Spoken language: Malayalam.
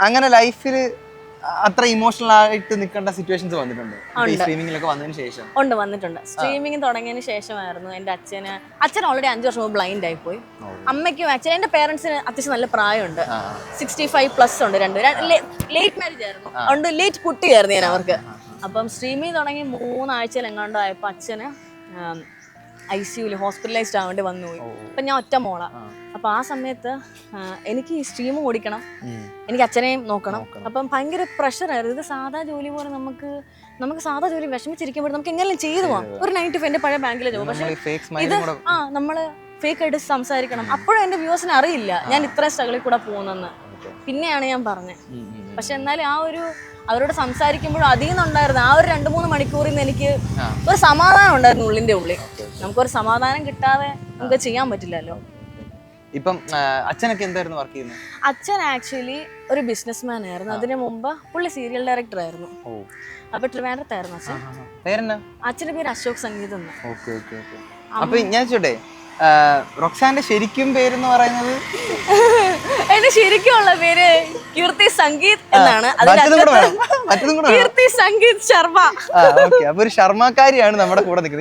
അങ്ങനെ ലൈഫിൽ അത്ര ഇമോഷണൽ ആയിട്ട് നിൽക്കേണ്ട സിറ്റുവേഷൻസ് വന്നിട്ടുണ്ട്. ഈ സ്ട്രീമിങ്ങിലൊക്കെ വന്നതിന് ശേഷം. ഉണ്ട് വന്നിട്ടുണ്ട്. സ്ട്രീമിംഗ് തുടങ്ങിയതിന് ശേഷമായിരുന്നു എന്റെ അച്ഛന്. അച്ഛൻ ഓൾറെഡി അഞ്ച് വർഷം മുമ്പ് ബ്ലൈൻഡ് ആയി പോയി. അമ്മയ്ക്കും അച്ഛൻ എന്റെ പേരൻസിന് അത്യാവശ്യം നല്ല പ്രായമുണ്ട്. സിക്സ്റ്റി ഫൈവ് പ്ലസ് ഉണ്ട് രണ്ട്. ലേറ്റ് മാരേജ് ആയിരുന്നു. ഉണ്ട് ലേറ്റ് കുട്ടിയായിരുന്നു ഞാൻ അവർക്ക്. അപ്പം സ്ട്രീമിംഗ് തുടങ്ങി മൂന്നാഴ്ചയിൽ എങ്ങാണ്ടോ ആയപ്പോൾ അച്ഛന് ഐ സിയുൽ ഹോസ്പിറ്റലൈസ്ഡ് ആവേണ്ടി വന്നു പോയി അപ്പം ഞാൻ ഒറ്റ മോളാ. അപ്പം ആ സമയത്ത് എനിക്ക് സ്ട്രീം ഓടിക്കണം. എനിക്ക് അച്ഛനെയും നോക്കണം. അപ്പം ഭയങ്കര പ്രഷറായിരുന്നു ഇത് സാധാ ജോലി പോലെ നമുക്ക് നമുക്ക് സാധാ ജോലി വിഷമിച്ചിരിക്കുമ്പോൾ നമുക്ക് എങ്ങനെയും ചെയ്തു പോകാം ഒരു നൈറ്റ് എന്റെ പഴയ ബാങ്കിലെ ജോബ്. പക്ഷേ ഇത് ആ നമ്മൾ ഫേക്ക് ആയിട്ട് സംസാരിക്കണം. അപ്പോഴും എന്റെ വ്യൂസിന് അറിയില്ല ഞാൻ ഇത്രയും സ്ട്രഗിളിൽ കൂടെ പോകുന്നെന്ന്. പിന്നെയാണ് ഞാൻ പറഞ്ഞത്. പക്ഷെ എന്നാലും ആ ഒരു അവരോട് സംസാരിക്കുമ്പോഴും അതിൽ നിന്നുണ്ടായിരുന്നു ആ ഒരു രണ്ട് മൂന്ന് മണിക്കൂറിൽ നിന്ന് എനിക്ക്. ഒരു സമാധാനം ഉണ്ടായിരുന്നു ഉള്ളിന്റെ ഉള്ളിൽ. നമുക്കൊരു സമാധാനം കിട്ടാതെ നമുക്ക് ചെയ്യാൻ പറ്റില്ലല്ലോ. ഇപ്പം അച്ഛനൊക്കെ എന്തായിരുന്നു വർക്ക് ചെയ്യുന്നത് അച്ഛൻ ആക്ച്വലി ഒരു ബിസിനസ്മാൻ ആയിരുന്നു. അതിനു മുമ്പ് പുള്ളി സീരിയൽ ഡയറക്ടർ ആയിരുന്നു. അപ്പൊ ട്രിവാൻഡ്രത്തായിരുന്നു അച്ഛൻ. പേരെന്നാ അച്ഛന്റെ പേര് അശോക് സംഗീത് അപ്പൊ ഞാൻ ചോട്ടെ റൊക്സാന്റെ ശരിക്കും പേരെന്ന് പറയുന്നത്? എന്റെ ശരിക്കുള്ള പേര് കീർത്തി സംഗീത് എന്നാണ്. കീർത്തി സംഗീത് ശർമ്മ. അപ്പൊ ഒരു ശർമ്മക്കാരിയാണ് നമ്മുടെ കൂടെ നിൽക്കുന്നത്.